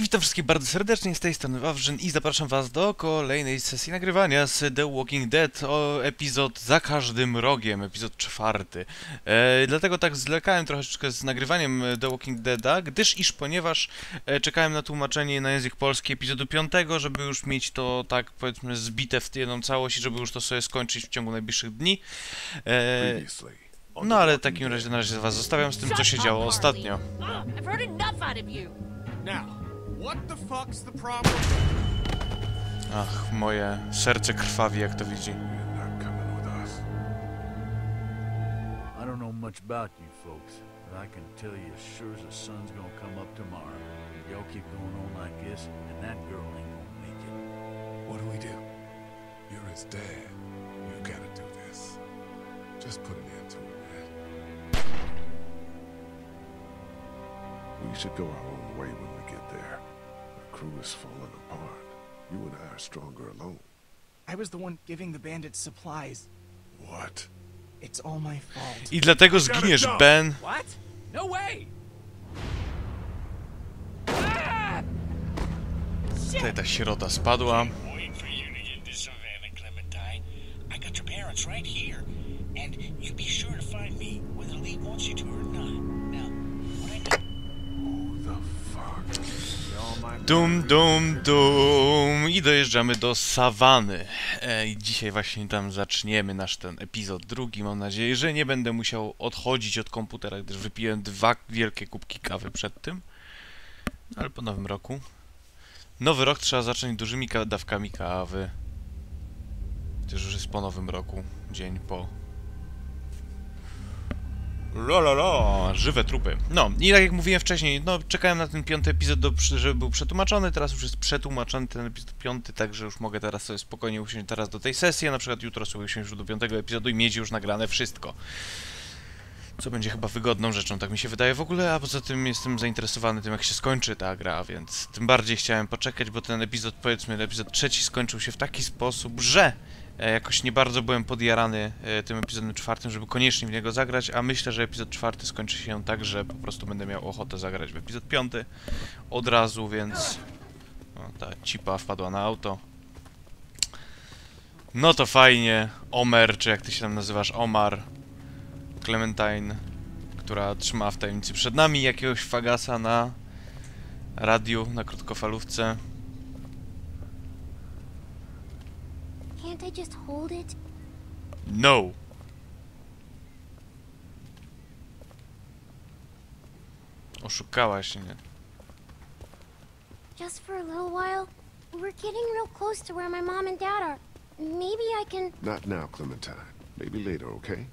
I witam wszystkich bardzo serdecznie, z tej strony Wawrzyn i zapraszam was do kolejnej sesji nagrywania z The Walking Dead, o epizod za każdym rogiem, epizod czwarty. E, dlatego tak zlekałem troszeczkę z nagrywaniem The Walking Deada, gdyż iż ponieważ e, czekałem na tłumaczenie na język polski epizodu piątego, żeby już mieć to tak powiedzmy zbite w jedną całość i żeby już to sobie skończyć w ciągu najbliższych dni. E, no ale w takim razie na razie was zostawiam z tym, co się działo ostatnio. Now, what the fuck's the problem? Ach, moje serce krwawi jak to widzi. You're not coming with us. I don't know much about you folks, but I can tell you as sure as the sun's gonna come up tomorrow. Y'all keep going on like this, and that girl ain't gonna make it. What do we do? You're his dad. You gotta do this. Just put an end to it, man. We should go our own way when we get there. Crew is falling apart. You and I are stronger alone. I was the one giving the bandits supplies. What? It's all my fault. I dlatego zginiesz, Ben. What? No way! Tutaj ta sierota spadła. Dum, dum, dum. I dojeżdżamy do Sawany. E, dzisiaj właśnie tam zaczniemy nasz ten epizod drugi. Mam nadzieję, że nie będę musiał odchodzić od komputera, gdyż wypiłem dwa wielkie kubki kawy przed tym. Ale po nowym roku. Nowy rok trzeba zacząć dużymi ka- dawkami kawy. Chociaż już jest po nowym roku. Dzień po. La, żywe trupy. No, i tak jak mówiłem wcześniej, no czekałem na ten piąty epizod, do, żeby był przetłumaczony, teraz już jest przetłumaczony ten epizod piąty, także już mogę teraz sobie spokojnie usiąść teraz do tej sesji, a na przykład jutro sobie usiąść już do piątego epizodu i mieć już nagrane wszystko. Co będzie chyba wygodną rzeczą, tak mi się wydaje w ogóle, a poza tym jestem zainteresowany tym, jak się skończy ta gra, więc tym bardziej chciałem poczekać, bo ten epizod, powiedzmy, epizod trzeci skończył się w taki sposób, że jakoś nie bardzo byłem podjarany e, tym epizodem czwartym, żeby koniecznie w niego zagrać, a myślę, że epizod czwarty skończy się tak, że po prostu będę miał ochotę zagrać w epizod piąty od razu, więc... O, ta cipa wpadła na auto. No to fajnie. Omer, czy jak ty się tam nazywasz, Omar. Clementine, która trzyma w tajemnicy przed nami jakiegoś fagasa na radiu, na krótkofalówce. Can't I just hold it? No! Oszukałaś mnie. Just for a little while? We're getting real close to where my mom and dad are. Maybe I can... Not now, Clementine. Maybe later, okay?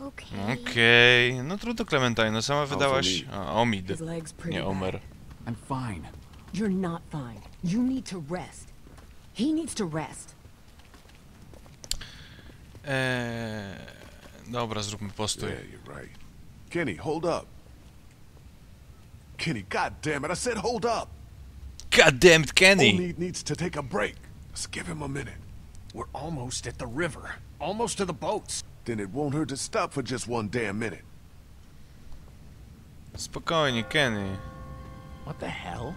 Okay. Okej, no trudno Clementine, no sama wydałaś... A, Omid, His leg's pretty nie. Omer. I'm fine. You're not fine. You need to rest. He needs to rest. Eee, dobra, zróbmy postój. Yeah, you're right. Kenny, hold up. Kenny, god damn it, I said hold up. God damn it, Kenny! Need needs to take a break. Let's give him a minute. We're almost at the river. Almost to the boats. Then it won't hurt to stop for just one damn minute. Spokojnie, Kenny. What the hell?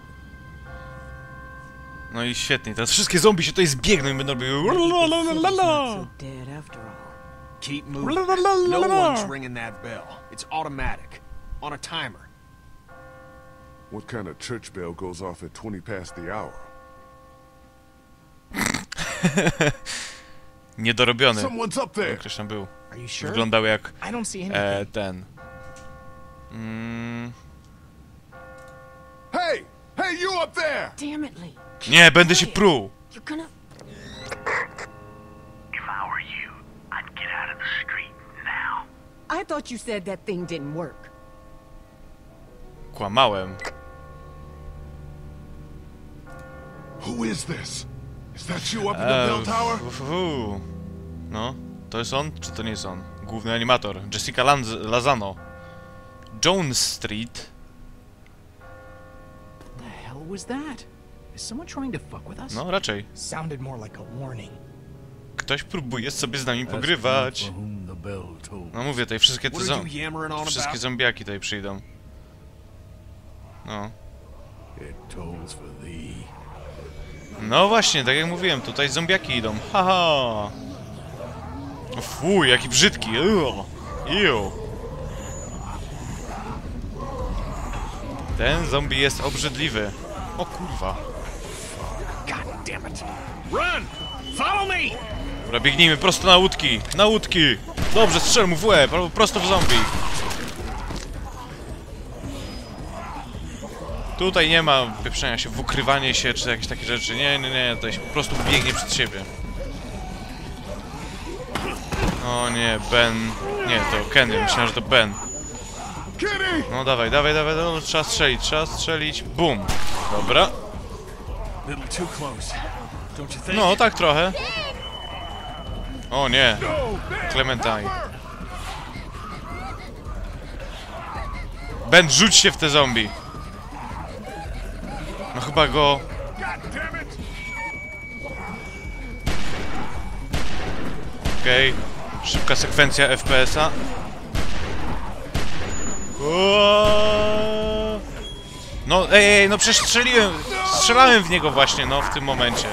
No i świetnie, teraz wszystkie zombie się tutaj zbiegną i będą robiły... Keep moving. No one's ringing that bell. It's automatic. On a timer. What kind of church bell goes off at 20 past the hour? Niedorobiony. Someone's up there! Ktoś tam był. Wyglądał jak e, ten. Mm, Hey! Hey, you up there! Damn it, Lee. Nie, będę się pruł! I thought you said that thing didn't work. Kłamałem. Who is this? Is that you up in the E, bell tower? No, to jest on, czy to nie jest on? Główny animator. Jessica Lanz Lazano. Jones Street. The hell was that? Is someone trying to fuck with us? No, raczej. Sounded more like a warning. Ktoś próbuje sobie z nami pogrywać. No mówię, tutaj wszystkie te What are zo you yammering on wszystkie zombiaki tutaj przyjdą. No. No właśnie, tak jak mówiłem, tutaj zombiaki idą. Haha! O Fuj, jaki brzydki. Ew. Ten zombie jest obrzydliwy. O kurwa. Dobra, biegnijmy prosto na łódki. Na łódki. Dobrze, strzel mu w łeb, albo prosto w zombie. Tutaj nie ma pieprzenia się w ukrywanie się, czy jakieś takie rzeczy. Nie, nie, nie, tutaj się po prostu biegnie przed siebie. O nie, Ben. Nie, to Kenny, myślałem, że to Ben. No dawaj, dawaj, dawaj, no, trzeba strzelić, trzeba strzelić. Bum. Dobra. No, tak trochę. O nie. Clementine. Ben, rzuć się w te zombie. No chyba go... Okej. Szybka sekwencja FPS-a. No, ej, ej, no przecież strzeliłem... Strzelałem w niego właśnie, no, w tym momencie.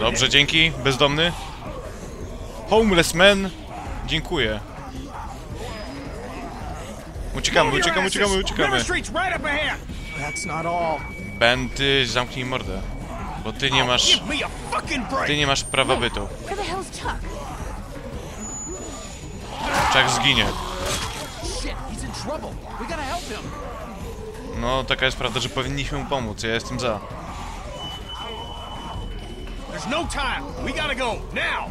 Dobrze, dzięki. Bezdomny. Homeless man. Dziękuję. Uciekamy, uciekamy, uciekamy, uciekamy. River Street's right up ahead! That's not all. Ben, ty zamknij mordę. Bo ty nie masz... Ty nie masz prawa bytu. Chuck? Zginie. No, taka jest prawda, że powinniśmy mu pomóc. Ja jestem za. There's no time. We gotta go now.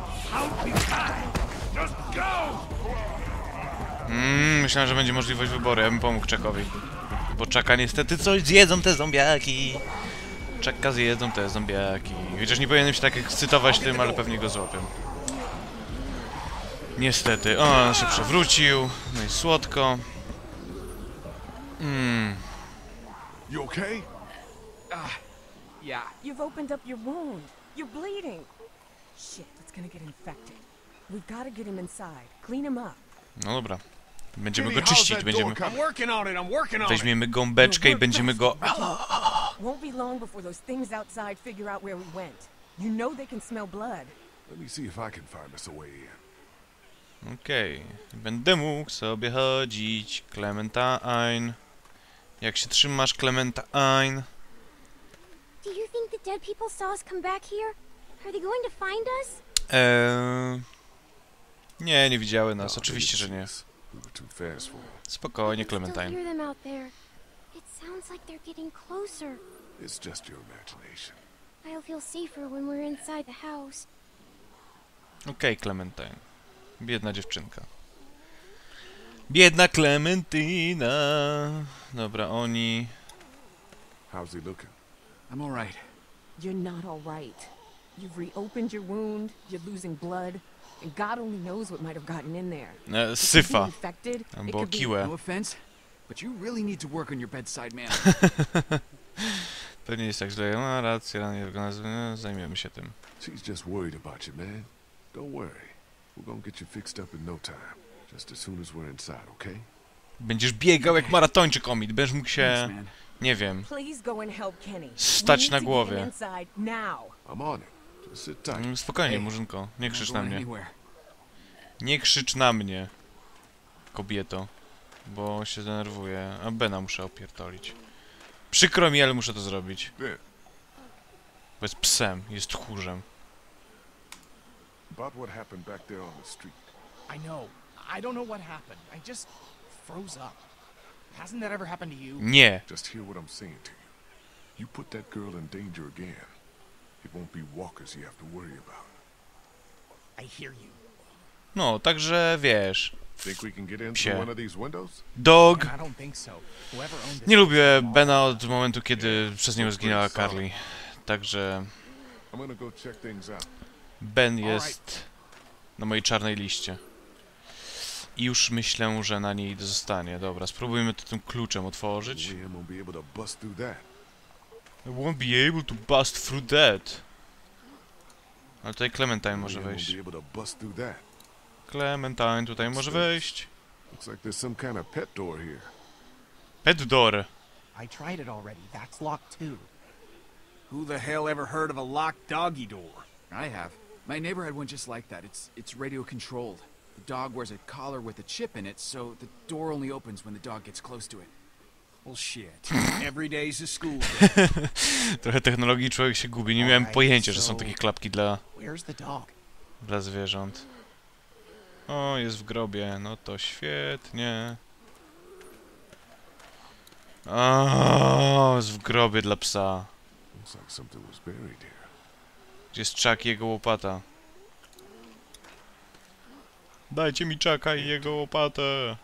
Just go! Mm, myślałem, że będzie możliwość wyboru. Ja bym pomógł Czakowi. Bo Czaka niestety coś zjedzą te zombiaki. Czaka zjedzą te zombiaki. Chociaż nie powinienem się tak ekscytować tym, ale pewnie go złapię. Niestety. O, on się przewrócił. No i słodko. You okay? ah Yeah. You've opened up your wound. You're bleeding. Shit, it's gonna get infected. We've gotta get him inside. Clean him up. No dobra. Będziemy go how's czyścić. Będziemy... I'm working on it. I'm working on it. Weźmiemy gąbeczkę i będziemy go... Won't be long before those things outside figure out where we went. You know they can smell blood. Let me see if I can find us a way in. Okej. Będę mógł sobie chodzić. Clementine. Jak się trzymasz, Clementine? Do you think the dead people saw us come back here? Are they going to find us? Eee... Nie, nie widziały nas. No, Oczywiście, że nie. Spokojnie, Clementine. hear them out there. It sounds like they're getting closer. It's just your imagination. I'll feel safer when we're inside the house. Okej, Clementine. Biedna dziewczynka. Biedna Clementina. Dobra, oni... How's he looking? I'm all right. You're not all right. You've reopened your wound. You're losing blood. And God only knows what might have gotten in there. Be syfa. infected. It Albo could be... kiłę. No offense, but you really need to work on your bedside manner. Pewnie jest tak źle. No, racja, nie no, zajmiemy się tym. She's just worried about you, man. Don't worry. We're gonna get you fixed up in no time. Just as soon as we're inside, okay? Będziesz biegał jak maratończyk omid. Będziesz mógł się... Nie wiem. Stać na głowie. Get him inside now. I'm on it. Just sit tight. Mm, Spokojnie, Murzynko. Nie I'm krzycz na going mnie. anywhere. Nie krzycz na mnie, kobieto, bo się zdenerwuję, a Bena muszę opierdolić. Przykro mi, ale muszę to zrobić. Bo jest psem, jest tchórzem. about what happened back there on the street. I know. I don't know what happened. I just froze up. Hasn't that ever happened to you? Nie! Just hear what I'm saying to you. You put that girl in danger again. It won't be walkers you have to worry about. I hear you. No, także wiesz, Think we can get in Psie. through one of these windows? dog... And I don't think so. Whoever owned this Nie lubię Bena od momentu, kiedy przez niego zginęła Carly. Także I'm gonna go check things out. Ben jest na mojej czarnej liście. I już myślę, że na niej zostanie. Dobra, spróbujmy to tym kluczem otworzyć. I won't be able to bust through that. Ale tutaj Clementine może wejść. Clementine tutaj może wejść. Looks like there's some kind of pet door here. Pet door. I tried it already. That's locked too. Who the hell ever heard of a locked doggy door? I have. My neighbor had one just like that. It's it's radio controlled. The dog wears a collar with a chip in it, so the door only opens when the dog gets close to it. Well, shit. Every day's a school day. Trochę technologii człowiek się gubi. Nie miałem pojęcia, że są takie klapki dla, Where's the dog? dla zwierząt. O, jest w grobie. No to świetnie. O, jest w grobie dla psa. Looks like something was buried here. Gdzie jest czak i jego łopata? Dajcie mi czaka i jego łopatę.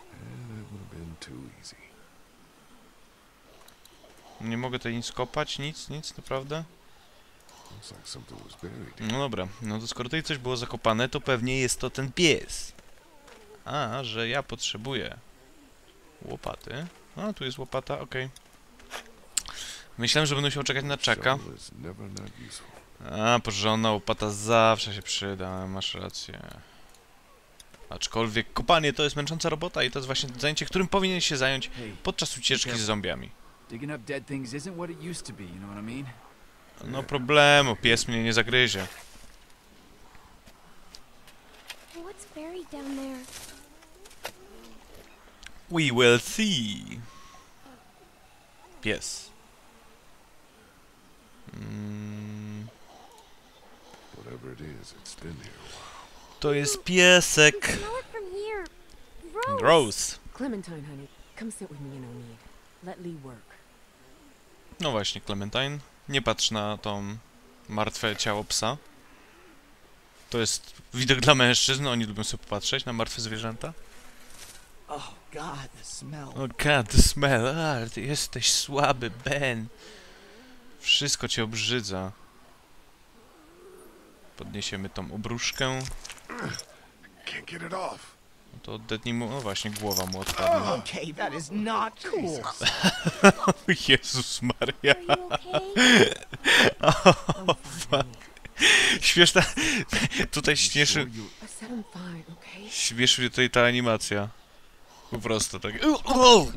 Nie mogę tutaj nic kopać, nic, nic, naprawdę? No dobra, no to skoro tutaj coś było zakopane, to pewnie jest to ten pies. A, że ja potrzebuję łopaty. A, tu jest łopata, okej. Myślałem, że będę musiał czekać na czaka. A, porządna łopata zawsze się przyda, masz rację. Aczkolwiek kopanie to jest męcząca robota i to jest właśnie zajęcie, którym powinien się zająć podczas ucieczki z zombiami. No problemu, pies mnie nie zagryzie. We will see. Pies. Mm, Whatever it is, it's been here a while. To jest piesek. Gross. Gross. Clementine, honey, come sit with me in O'Need. Let Lee work. No właśnie, Clementine. Nie patrz na tą martwe ciało psa. To jest widok dla mężczyzn, oni lubią sobie popatrzeć na martwe zwierzęta. Oh God, the smell. Oh god, the smell. A, ty jesteś słaby, Ben. Wszystko cię obrzydza. Podniesiemy tą obruszkę. Can't get it off. No to odetnij mu... No właśnie, głowa mu odpadnie. Okay, that is not cool. Jezus Maria. Honey. Śmieszna... Tutaj śmieszy... Śmieszy mnie tutaj ta animacja. Po prostu tak.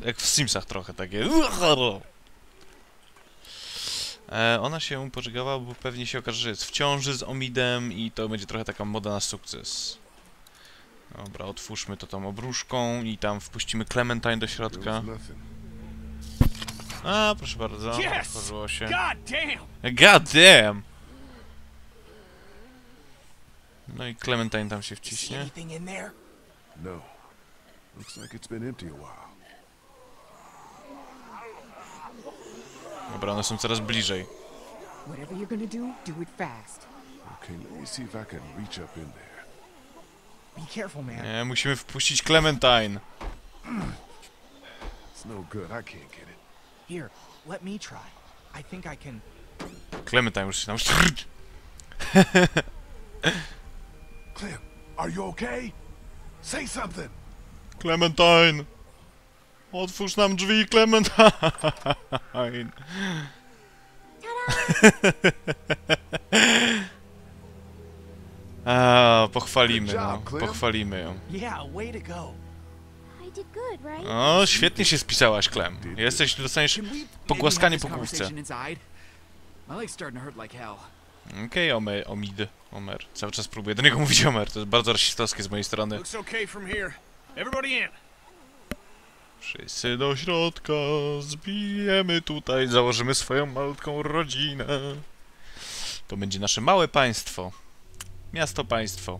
Jak w Simsach trochę takie. E, ona się pożegała, bo pewnie się okaże, że jest w ciąży z Omidem i to będzie trochę taka moda na sukces. Dobra, otwórzmy to tą obruszką i tam wpuścimy Clementine do środka. A, proszę bardzo, otworzyło się. God damn! No i Clementine tam się wciśnie. No. Looks like it's been empty a while. Dobra, one są coraz bliżej. Whatever you're gonna do, do it fast. Okay, let me see if I can reach up in there. Be careful, man. Nie, musimy wpuścić Clementine. It's no good. I can't get it. Here, let me try. I think I can. Clementine już się tam... Clem, are you okay? Say something. Clementine! Otwórz nam drzwi, Clementine! A, pochwalimy ją, pochwalimy ją. O, świetnie się spisałaś, Clem. Jesteś, dostaniesz pogłaskanie po główce. Okej, okay, Omid, Omer. Cały czas próbuję do niego mówić Omer, to jest bardzo rasistowskie z mojej strony. Looks okay from here. Everybody in. Wszyscy do środka, zbijemy tutaj, założymy swoją malutką rodzinę. To będzie nasze małe państwo. Miasto państwo.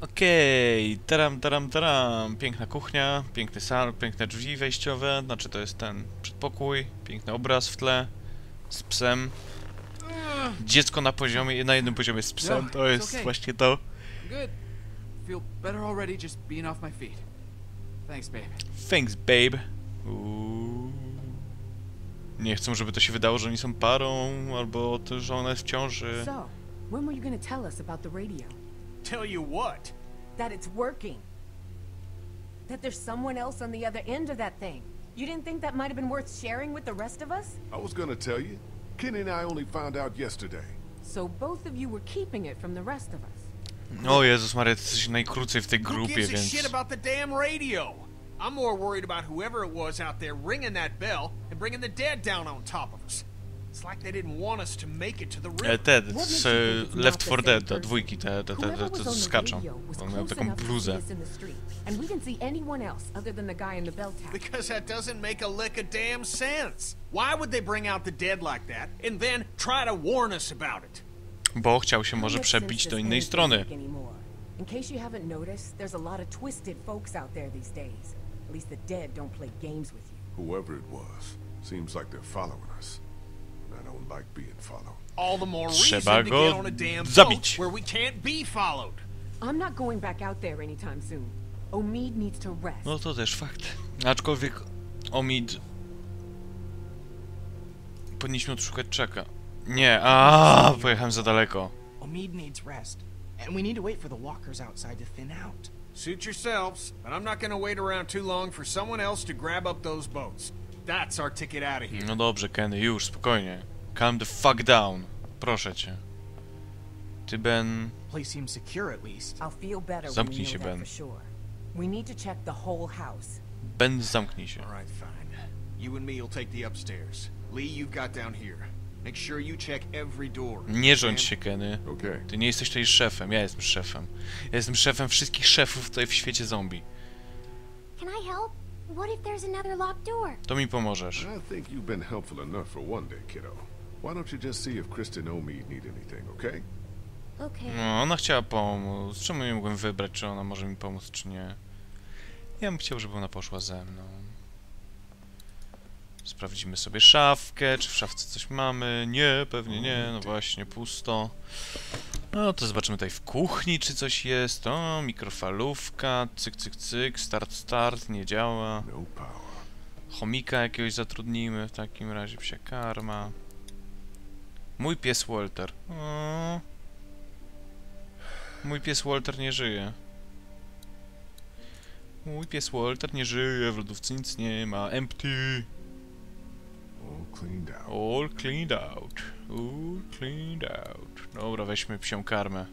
Okej, taram, taram, taram. Piękna kuchnia, piękny sal, piękne drzwi wejściowe, znaczy to jest ten przedpokój, piękny obraz w tle, z psem. Dziecko na poziomie, na jednym poziomie z psem, No, to jest okay. właśnie to. Good. Feel better already just being off my feet. Thanks, babe. Thanks, babe. Uuu. Nie chcą, żeby to się wydało, że oni są parą, albo to, że ona jest w ciąży. So, when were you gonna tell us about the radio? Tell you what. That it's working. That there's someone else on the other end of that thing. You didn't think that might have been worth sharing with the rest of us? I was gonna tell you. Kenny and I only found out yesterday. So both of you were keeping it from the rest of us. O Jezus Maria, ty jesteś najkrócej w tej grupie, więc... shit about the damn radio? I'm more worried about whoever it was out there ringing that bell and bringing the dead down on top of us. It's like they didn't want us to make it to the E, river. Te, What makes z Left the 4 same Dead, te dwójki, te, te, te, te, te skaczą. On miał taką bluzę. and we didn't see anyone else other than the guy in the bell tower. Because that doesn't make a lick of damn sense. Why would they bring out the dead like that and then try to warn us about it? Bo chciał się może przebić do innej strony. make anymore? In case you haven't noticed, there's a lot of twisted folks out there these days. At least the dead don't play games with you. Whoever it was, seems like they're following us. And I don't like being followed. All the more reason Trzeba go zabić. boat where we can't be followed. I'm not going back out there anytime soon. Omid needs to rest. No to też fakt. Aczkolwiek Omid... Powinniśmy odszukać czeka. Nie, a pojechałem za daleko. Omid needs rest, and we need to wait for the walkers outside to thin out. Suit yourselves, but I'm not gonna wait around too long for someone else to grab up those boats. That's our ticket out of here. No dobrze, Kenny, już, spokojnie. Calm the fuck down. Proszę cię. Ty, Ben... Place seems secure at least. I'll feel better when Zamknij się, know that Ben. for sure. We need to check the whole house. Ben, zamknij się. All right, fine. You and me will take the upstairs. Lee, you've got down here. Make sure you check every door. Nie rządź się, Kenny. Ty nie jesteś tutaj szefem, ja jestem szefem. Ja jestem szefem wszystkich szefów tutaj w świecie zombie. Can I help? What if there's another locked door? To mi pomożesz. I think you've been helpful enough for one day, kiddo. Why don't you just see if Kristen Omead need anything, okay? Okay. No, ona chciała pomóc. Czemu nie mogłem wybrać, czy ona może mi pomóc, czy nie? Ja bym chciał, żeby ona poszła ze mną. Sprawdzimy sobie szafkę, czy w szafce coś mamy. Nie, pewnie nie, no właśnie, pusto. No to zobaczymy tutaj w kuchni, czy coś jest. O, mikrofalówka, cyk, cyk, cyk, start, start, nie działa. Chomika jakiegoś zatrudnimy w takim razie, psia karma. Mój pies Walter. O. Mój pies Walter nie żyje. Mój pies Walter nie żyje, w lodówce nic nie ma. Empty. All cleaned out. All cleaned out. All cleaned out. Dobra, weźmy psią karmę.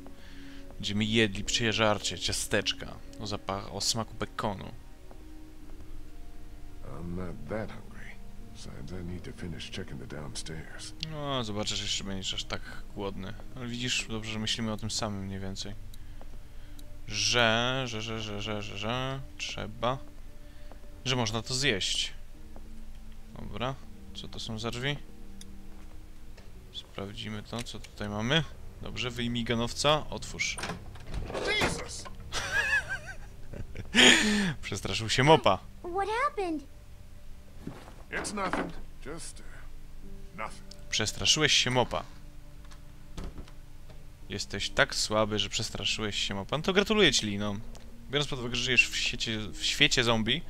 Będziemy jedli psie żarcie, ciasteczka. O zapach, o smaku bekonu. I'm not that hungry. Besides, I need to finish checking the downstairs. No, zobaczysz, jeszcze będziesz aż tak głodny. Ale widzisz, dobrze, że myślimy o tym samym mniej więcej. Że, że, że, że, że, że, że, trzeba, że można to zjeść. Dobra, co to są za drzwi? Sprawdzimy to, co tutaj mamy. Dobrze, wyjmij ganowca, otwórz. Jesus! Przestraszył się mopa. What happened? It's nothing. Just uh, nothing. Przestraszyłeś się mopa. Jesteś tak słaby, że przestraszyłeś się mopa. No to gratuluję ci, Lino. Biorąc pod uwagę, że żyjesz w, siecie, w świecie zombie,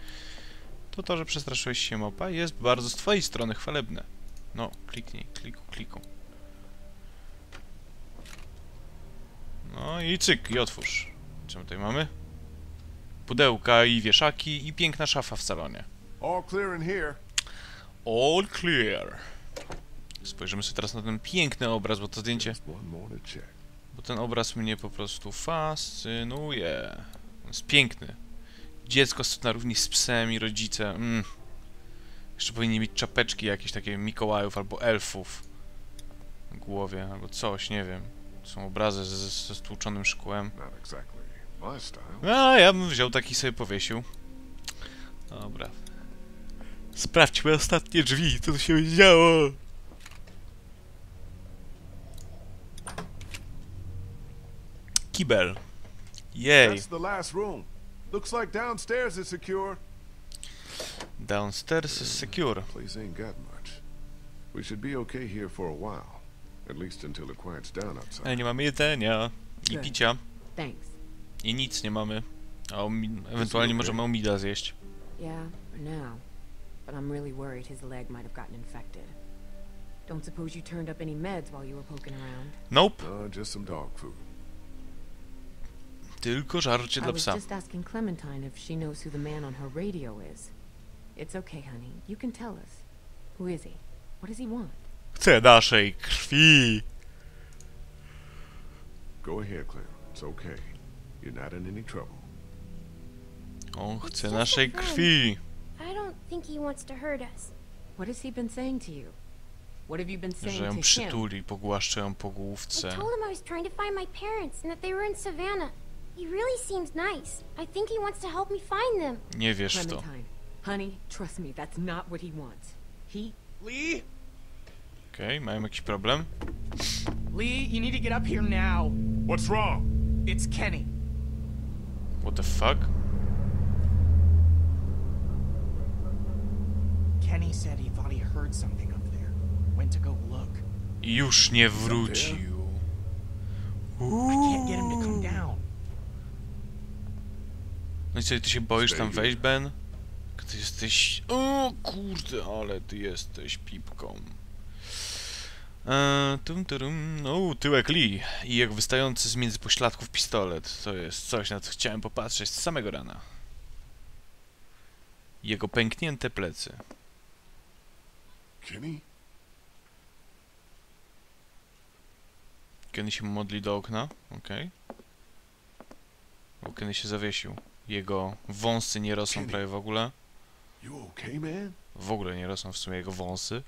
to to, że przestraszyłeś się mopa jest bardzo z twojej strony chwalebne. No, kliknij, kliku, kliku. No i cyk, i otwórz. Co my tutaj mamy? Pudełka i wieszaki i piękna szafa w salonie. All clear in here. All clear. Spojrzymy sobie teraz na ten piękny obraz, bo to zdjęcie, bo ten obraz mnie po prostu fascynuje. On jest piękny. Dziecko na równi z psem i rodzice. Mm. Jeszcze powinni mieć czapeczki jakieś takie Mikołajów albo elfów na głowie, albo coś, nie wiem. Są obrazy ze, ze stłuczonym szkłem. A, ja bym wziął taki sobie powiesił. Dobra. Sprawdźmy ostatnie drzwi, co tu się działo. Kibel. Jej. That's the last room. Looks like downstairs is secure. Downstairs is secure. Place ain't got much. We should be okay here for a while. At least until it quiets down outside. Ale nie mamy jedzenia i Good. picia Thanks. i nic nie mamy. A omi- ewentualnie możemy omida zjeść. Yeah, for now. But I'm really worried his leg might have gotten infected. Don't suppose you turned up any meds while you were poking around? Nope. Uh, just some dog food. Tylko żarcie I dla was psa. just asking Clementine if she knows who the man on her radio is. It's okay, honey. You can tell us. Who is he? What does he want? Chcę naszej krwi. Go ahead, Clem. It's okay. You're not in any trouble. On chce naszej krwi. I don't think he wants to hurt us. What has he been saying to you? What have you been saying Że ją przytuli, pogłaszcze ją po I główce. told him I was trying to find my parents and that they were in Savannah. He really seems nice. I think he wants to help me find them. Nie wierz w to. Honey, trust me, that's not what he wants. He Lee? Okej, mają jakiś problem? Lee, you need to get up here now. What's wrong? It's Kenny. What the fuck? Kenny said he thought he heard something up there. Went to go look. I już nie wrócił. Can't get him to come down. No i co, ty się boisz tam wejść, Ben? Ty jesteś... O kurde, ale ty jesteś pipką. Eee, tum, turum. O, tyłek Lee i jego wystający z między pośladków pistolet. To jest coś, na co chciałem popatrzeć z samego rana. Jego pęknięte plecy. Kenny? Kenny się modli do okna, okej. Bo Kenny się zawiesił. Jego wąsy nie rosną prawie w ogóle. W ogóle nie rosną w sumie jego wąsy.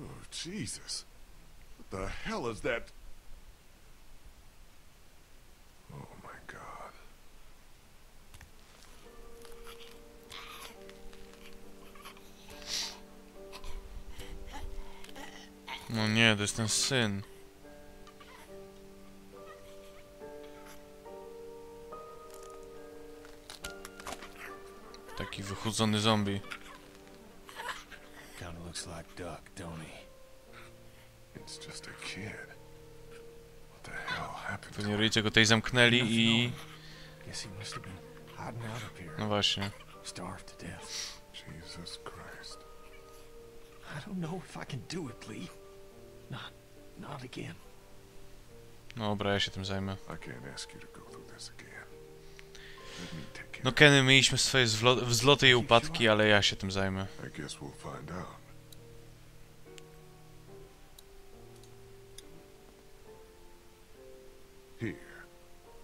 Oh, Jesus. What the hell is that? Oh my god. No nie, to jest ten syn. Taki wychudzony zombie. Kinda looks like Duck, don't he? It's just a kid. What the hell happened to Pewnie rodzice go tutaj zamknęli i... Guess he must have been hiding out up here. No właśnie. Starved to death. Jesus Christ. I don't know if I can do it, Lee. Not, not again. No dobra, ja się tym zajmę. I can't ask you to go through this again. No Kenny, mieliśmy swoje wzloty i upadki, ale ja się tym zajmę.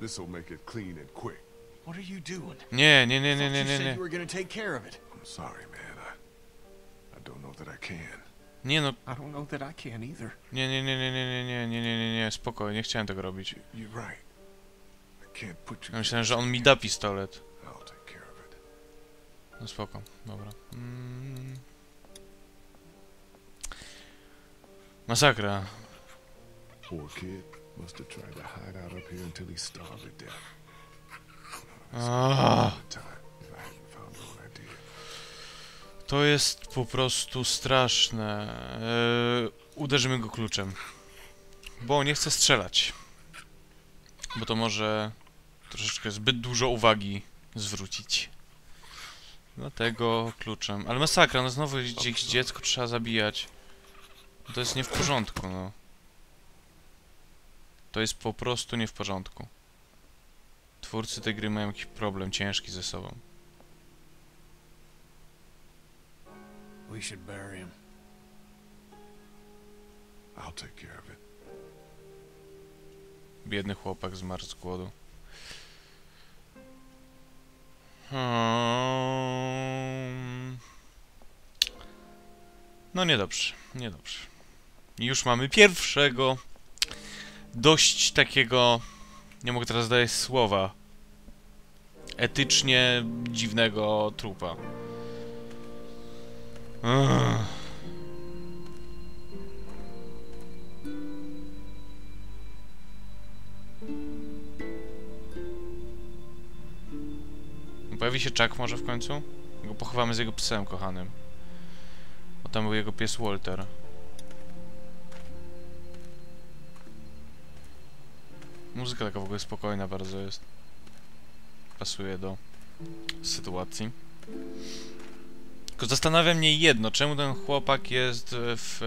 This'll make it clean and quick. What are you doing? Nie, nie, nie, nie, nie, you nie, said nie. you were gonna take care of it. I'm sorry, man. I I don't know that I can. Nie no, I don't know that I can either. nie, nie, nie, nie, nie, nie, nie, nie, nie, nie, nie, spokojnie, nie chciałem tego robić. You're right. Ja myślałem, że on mi da pistolet. No spoko, dobra. Mm. Masakra. Ah. To jest po prostu straszne. Yy, uderzymy go kluczem. Bo nie chce strzelać. Bo to może troszeczkę zbyt dużo uwagi zwrócić. Dlatego kluczem. Ale masakra, no znowu jakieś dziecko trzeba zabijać. To jest nie w porządku, no. To jest po prostu nie w porządku. Twórcy tej gry mają jakiś problem ciężki ze sobą. We should bury him. I'll take care of it. Biedny chłopak zmarł z głodu. No niedobrze, niedobrze. Już mamy pierwszego dość takiego, nie mogę teraz dać słowa, etycznie dziwnego trupa. Ugh. Się Chuck może w końcu? Go pochowamy z jego psem kochanym. Bo tam był jego pies Walter. Muzyka taka w ogóle spokojna bardzo jest. Pasuje do sytuacji. Tylko zastanawia mnie jedno, czemu ten chłopak jest w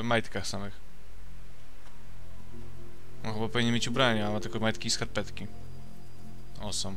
e, majtkach samych? On chyba powinien mieć ubrania, a ma tylko majtki i skarpetki. Awesome.